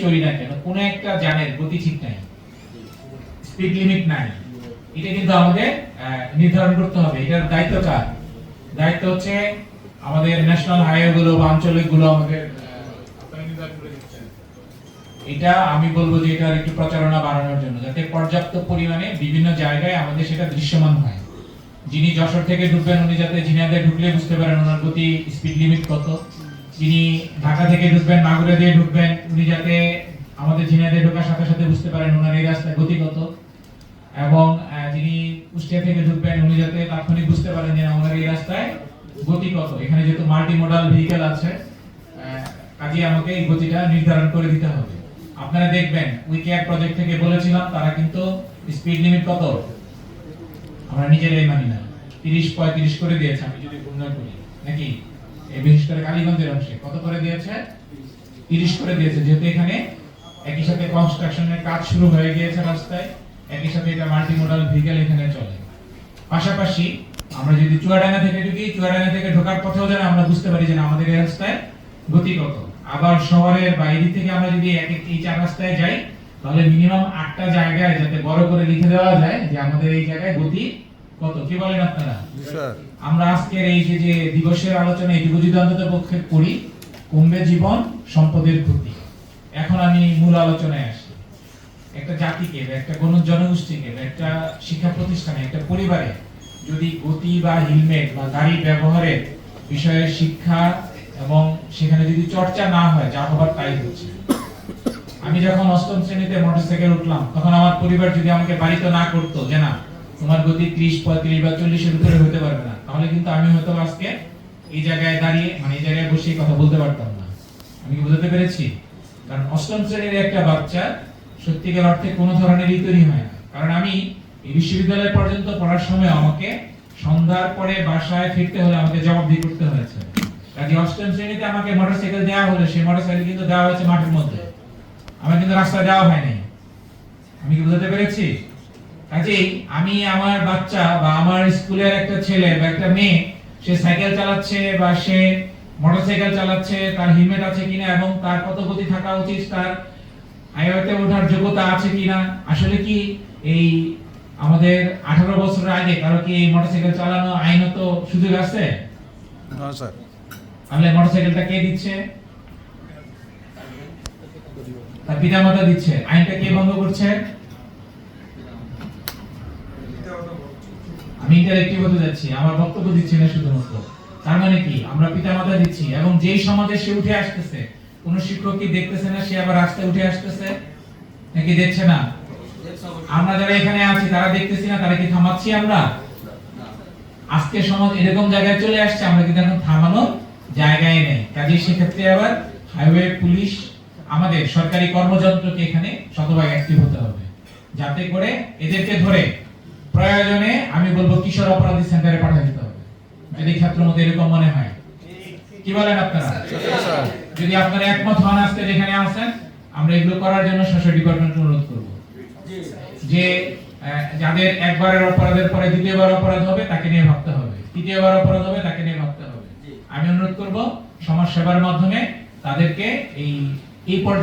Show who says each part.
Speaker 1: চলি না কেন? কোন একটা যানের গতি ঠিক নাই। স্পিড লিমিট নাই। এটা কিন্তু আমাদের নির্ধারণ করতে হবে। এটার দায়িত্ব কার? দায়িত্ব হচ্ছে আমাদের ন্যাশনাল হাইওয়ে গুলো বা আঞ্চলিকগুলো আমাদের। এটা আমি বলব যে এটার একটু প্রচারণা বাড়ানোর জন্য, যাতে পর্যাপ্ত পরিমাণে বিভিন্ন জায়গায় আমাদের সেটা দৃশ্যমান হয়। যিনি যশোর থেকে ঢুকবেন, উনি যাতে ঝিনাইদে ঢুকলে বুঝতে পারেন ওনার গতি স্পিড লিমিট কত। যিনি ঢাকা থেকে ঢুকবেন, মাগুরা দিয়ে ঢুকবেন, উনি যাতে আমাদের ঝিনাইদে ঢোকার সাথে সাথে বুঝতে পারেন ওনার এই রাস্তায় গতি কত। এবং যিনি কুষ্টিয়া থেকে ঢুকবেন, উনি যাতে তাৎক্ষণিক বুঝতে পারেন যে ওনার এই রাস্তায় গতি কত। এখানে যেহেতু মাল্টি মডাল ভেহিকেল আছে কাজে আমাকে এই গতিটা নির্ধারণ করে দিতে হবে। আপনারা দেখবেন, উই কেয়ার প্রজেক্ট থেকে বলেছিলাম, তারা কিন্তু স্পিড লিমিট কত? আমরা নিজেরাই মানি না। তিরিশ পঁয়ত্রিশ করে দিয়েছে, আমি যদি ভুল না করি। নাকি? বিশেষ করে কালীগঞ্জের অংশে। কত করে দিয়েছে? তিরিশ করে দিয়েছে। যেহেতু এখানে একই সাথে কনস্ট্রাকশনের কাজ শুরু হয়ে গিয়েছে রাস্তায়, একই সাথে এটা মাল্টি মডাল ভেহিকেল এখানে চলে। পাশাপাশি আমরা যদি চুয়াডাঙ্গা থেকে ঢুকি, চুয়াডাঙ্গা থেকে ঢোকার পথেও যেন আমরা বুঝতে পারি যে আমাদের এই রাস্তায় গতি কত। আবার শহরের বাইরে থেকে আমরা যদি এক এক চার রাস্তায় যাই, তাহলে মিনিমাম আটটা জায়গায় যাতে বড় করে লিখে দেওয়া যায় যে আমাদের এই জায়গায় গতি কত? কি বলেন আপনারা? আমরা আজকের এই যে যে দিবসের আলোচনা এটুকু যদি অন্তত পক্ষে করি কমবে জীবন সম্পদের ক্ষতি। এখন আমি মূল আলোচনায় আসি। একটা জাতিকে একটা কোন জনগোষ্ঠীকে একটা শিক্ষা প্রতিষ্ঠানে একটা পরিবারে যদি গতি বা হেলমেট বা গাড়ি ব্যবহারের বিষয়ে শিক্ষা এবং সেখানে যদি চর্চা না হয় যা হবার তাই হচ্ছে। আমি যখন অষ্টম শ্রেণীতে মোটরসাইকেল উঠলাম তখন আমার পরিবার যদি আমাকে বাড়িতে না করতো যে না তোমার গতি ত্রিশ, পঁয়ত্রিশ বা চল্লিশের উপরে হতে পারবে না। তাহলে কিন্তু আমি হয়তো আজকে এই জায়গায় দাঁড়িয়ে মানে এই জায়গায় বসে কথা বলতে পারতাম না। আমি কি বুঝতে পেরেছি? কারণ অষ্টম শ্রেণির একটা বাচ্চা সত্যিকার অর্থে কোনো ধরনের তৈরি হয় না। কারণ আমি এই বিশ্ববিদ্যালয় পর্যন্ত পড়ার সময় আমাকে সন্ধ্যার পরে বাসায় ফিরতে হলে আমাকে জবাবদিহি করতে হয়েছে। কাজে অষ্টম শ্রেণীতে আমাকে মোটরসাইকেল দেওয়া হলে, সেই মোটরসাইকেল কিন্তু দেওয়া হয়েছে মাঠের মধ্যে। আমার কিন্তু রাস্তায় দেওয়া হয়নি। আমি কি বুঝতে পেরেছি? কাজেই আমি আমার বাচ্চা বা আমার স্কুলের একটা ছেলে বা একটা মেয়ে সে সাইকেল চালাচ্ছে বা সে মোটরসাইকেল চালাচ্ছে তার হেলমেট আছে কিনা এবং তার কত গতি থাকা উচিত তার হাইওয়েতে ওঠার যোগ্যতা আছে কিনা আসলে কি এই আমাদের আঠারো বছরের আগে কারও কি এই মোটরসাইকেল চালানো আইনত সুযোগ আছে? তাহলে মোটরসাইকেলটা কে দিচ্ছে? তার পিতামাতা দিচ্ছে। আইনটা কে ভঙ্গ করছে? আমি ইন্টারেক্টিভ হতে যাচ্ছি, আমার বক্তব্য দিচ্ছি না শুধুমাত্র। তার মানে কি? আমরা পিতামাতা দিচ্ছি, এবং যেই সমাজে সে উঠে আসতেছে, কোন শিক্ষক কি দেখতেছে না সে আবার রাস্তায় উঠে আসতেছে? নাকি দেখছে না? আমরা যারা এখানে আছি, তারা দেখতেছি না, তারা কি থামাচ্ছি আমরা? আজকে সমাজ এরকম জায়গায় চলে আসছে, আমরা কিন্তু এখন থামানোর জায়গায় নেই। কাজে সেক্ষেত্রে আবার হাইওয়ে, পুলিশ, আমাদের সরকারি কর্মযন্ত্রকে এখানে শতভাগ অ্যাক্টিভ হতে হবে, যাতে করে এদেরকে ধরে প্রয়োজনে আমি বলব কিশোর অপরাধী সেন্টারে পাঠিয়ে দিতে হবে। যদি ক্ষেত্র মধ্যে এরকম মনে হয়। কি বলেন আপনারা? যদি আপনারা একমত হন আজকে যেখানে আছেন, আমরা এগুলো করার জন্য সোশ্যাল ডিপার্টমেন্ট অনুরোধ করব। যে যাদের একবারের অপরাধের পরে দ্বিতীয়বার অপরাধ হবে, তাকে নিয়ে ভাবতে হবে। তৃতীয়বার অপরাধ হবে, তাকে নিয়ে ভাবতে হবে। আমি অনুরোধ করব সমাজ সেবার মাধ্যমে তাদেরকে এই এই পর্যায়ে